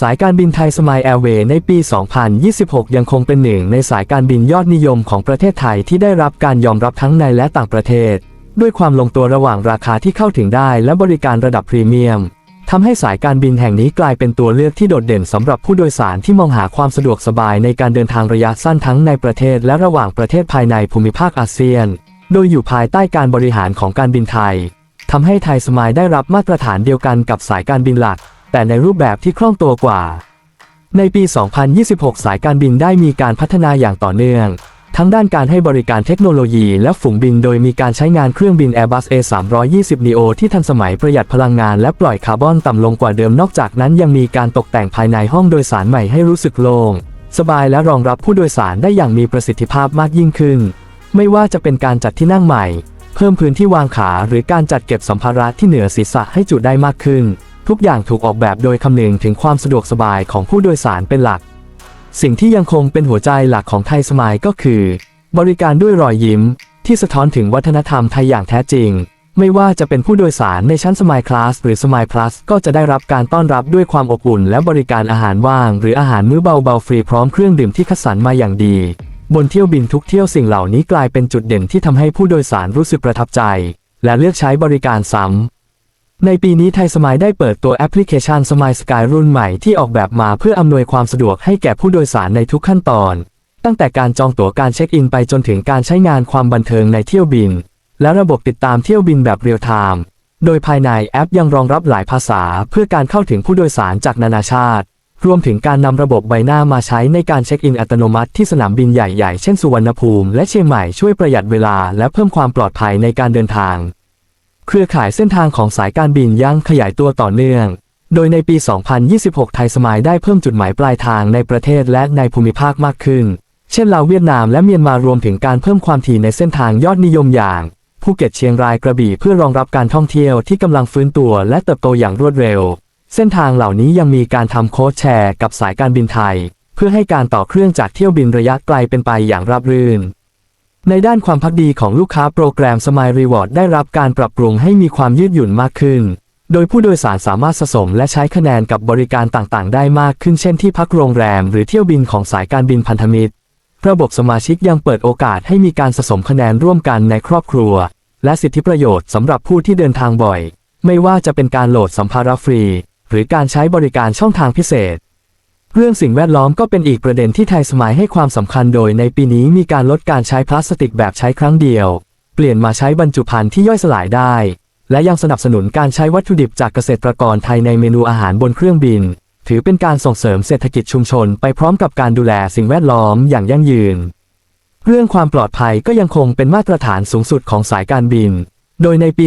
สายการบินไทยสมายแอร์เวย์ในปี 2026 ยังคงเป็นหนึ่งในสายการบินยอดนิยมของประเทศไทยที่ได้รับการยอมรับทั้งในและต่างประเทศ ด้วยความลงตัวระหว่างราคาที่เข้าถึงได้และบริการระดับพรีเมียมทำให้สายการบินแห่งนี้กลายเป็นตัวเลือกที่โดดเด่นสำหรับผู้โดยสารที่มองหาความสะดวกสบายในการเดินทางระยะสั้นทั้งในประเทศและระหว่างประเทศภายในภูมิภาคอาเซียน โดยอยู่ภายใต้การบริหารของการบินไทยทำให้ไทยสมายได้รับมาตรฐานเดียวกันกับสายการบินหลัก แต่ในรูปแบบที่คล่องตัวกว่า ในปี 2026 สายการบินได้มีการพัฒนาอย่างต่อเนื่อง ทั้งด้านการให้บริการเทคโนโลยีและฝูงบินโดยมีการใช้งานเครื่องบิน Airbus A320 neo ที่ทันสมัยประหยัดพลังงานและปล่อยคาร์บอนต่ำลงกว่าเดิมนอกจากนั้นยังมีการตกแต่งภายในห้องโดยสารใหม่ให้รู้สึกโล่งสบายและรองรับผู้โดยสารได้อย่างมีประสิทธิภาพมากยิ่งขึ้น ไม่ว่าจะเป็นการจัดที่นั่งใหม่ เพิ่มพื้นที่วางขาหรือการจัดเก็บสัมภาระที่เหนือศีรษะให้จุได้มากขึ้น ทุกอย่างถูกออกแบบโดยคำนึงถึงความสะดวกสบายของผู้โดยสารเป็นหลัก สิ่งที่ยังคงเป็นหัวใจหลักของไทยสมายก็คือ บริการด้วยรอยยิ้ม ที่สะท้อนถึงวัฒนธรรมไทยอย่างแท้จริง ไม่ว่าจะเป็นผู้โดยสารในชั้นสมายคลาสหรือสมายพลัสก็จะได้รับการต้อนรับด้วยความอบอุ่น และบริการอาหารว่าง หรืออาหารมื้อเบาๆฟรีพร้อมเครื่องดื่มที่คัดสรรมาอย่างดีบนเที่ยวบินทุกเที่ยวสิ่งเหล่านี้กลายเป็นจุดเด่นที่ทำให้ผู้โดยสารรู้สึกประทับใจ และเลือกใช้บริการซ้ำ ในปีนี้ไทยสมายได้เปิดตัวแอปพลิเคชันสมายสกายรุ่นใหม่ที่ออกแบบมาเพื่ออำนวยความสะดวกให้แก่ผู้โดยสารในทุกขั้นตอน ตั้งแต่การจองตั๋วการเช็คอินไปจนถึงการใช้งานความบันเทิงในเที่ยวบิน และระบบติดตามเที่ยวบินแบบเรียลไทม์โดยภายในแอปยังรองรับหลายภาษาเพื่อการเข้าถึงผู้โดยสารจากนานาชาติ รวมถึงการนำระบบใบหน้ามาใช้ในการเช็คอินอัตโนมัติที่สนามบินใหญ่ๆ เช่นสุวรรณภูมิและเชียงใหม่ช่วยประหยัดเวลาและเพิ่มความปลอดภัยในการเดินทาง เครือข่ายเส้นทางของสายการบินยังขยายตัวต่อเนื่อง โดยในปี 2026 ไทยสมายได้เพิ่มจุดหมายปลายทางในประเทศและในภูมิภาคมากขึ้น เช่นลาวเวียดนามและเมียนมารวมถึงการเพิ่มความถี่ในเส้นทางยอดนิยมอย่างภูเก็ตเชียงรายกระบี่เพื่อรองรับการท่องเที่ยวที่กำลังฟื้นตัวและเติบโตอย่างรวดเร็ว เส้นทางเหล่านี้ยังมีการทำโค้ดแชร์กับสายการบินไทย เพื่อให้การต่อเครื่องจากเที่ยวบินระยะไกลเป็นไปอย่างราบรื่น ในด้านความพักดีของลูกค้าโปรแกรม Smile Reward ได้รับการปรับปรุงให้มีความยืดหยุ่นมากขึ้น โดยผู้โดยสารสามารถสะสมและใช้คะแนนกับบริการต่างๆ ได้มากขึ้นเช่นที่พักโรงแรม หรือเที่ยวบินของสายการบินพันธมิตร ระบบสมาชิกยังเปิดโอกาสให้มีการสะสมคะแนนร่วมกันในครอบครัว และสิทธิประโยชน์สำหรับผู้ที่เดินทางบ่อย ไม่ว่าจะเป็นการโหลดสัมภาระฟรี หรือการใช้บริการช่องทางพิเศษ เรื่องสิ่งแวดล้อมก็เป็นอีกประเด็นที่ไทยสมัยให้ความสำคัญโดยในปีนี้มีการลดการใช้พลาสติกแบบใช้ครั้งเดียว เปลี่ยนมาใช้บรรจุภัณฑ์ที่ย่อยสลายได้ และยังสนับสนุนการใช้วัตถุดิบจากเกษตรกรไทยในเมนูอาหารบนเครื่องบิน ถือเป็นการส่งเสริมเศรษฐกิจชุมชนไปพร้อมกับการดูแลสิ่งแวดล้อมอย่างยั่งยืน เรื่องความปลอดภัยก็ยังคงเป็นมาตรฐานสูงสุดของสายการบิน โดยในปี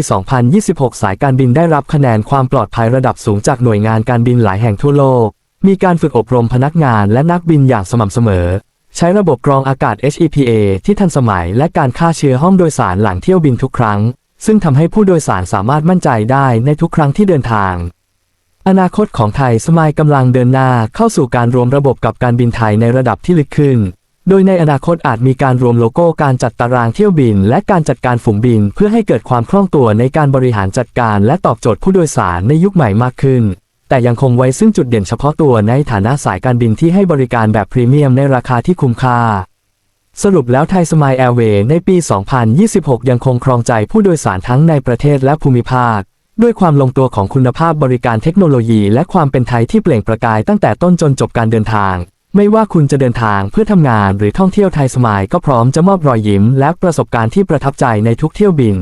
2026 สายการบินได้รับคะแนนความปลอดภัยระดับสูงจากหน่วยงานการบินหลายแห่งทั่วโลก มีการฝึกอบรมพนักงานและนักบินอย่างสม่ำเสมอ ใช้ระบบกรองอากาศ HEPA ที่ทันสมัยและการฆ่าเชื้อห้องโดยสารหลังเที่ยวบินทุกครั้ง ซึ่งทำให้ผู้โดยสารสามารถมั่นใจได้ในทุกครั้งที่เดินทาง อนาคตของไทยสมายกำลังเดินหน้าเข้าสู่การรวมระบบกับการบินไทยในระดับที่ลึกขึ้น โดยในอนาคตอาจมีการรวมโลโก้การจัดตารางเที่ยวบิน และการจัดการฝูงบิน เพื่อให้เกิดความคล่องตัวในการบริหารจัดการ และตอบโจทย์ผู้โดยสารในยุคใหม่มากขึ้น แต่ยังคงไว้ซึ่งจุดเด่นเฉพาะตัวในฐานะสายการบินที่ให้บริการแบบพรีเมียมในราคาที่คุ้มค่า สรุปแล้วไทยสมายแอร์เวย์ในปี 2026 ยังคงครองใจผู้โดยสารทั้งในประเทศและภูมิภาค ด้วยความลงตัวของคุณภาพบริการเทคโนโลยีและความเป็นไทยที่เปล่งประกายตั้งแต่ต้นจนจบการเดินทางไม่ว่าคุณจะเดินทางเพื่อทำงานหรือท่องเที่ยวไทยสมายก็พร้อมจะมอบรอยยิ้มและประสบการณ์ที่ประทับใจในทุกเที่ยวบิน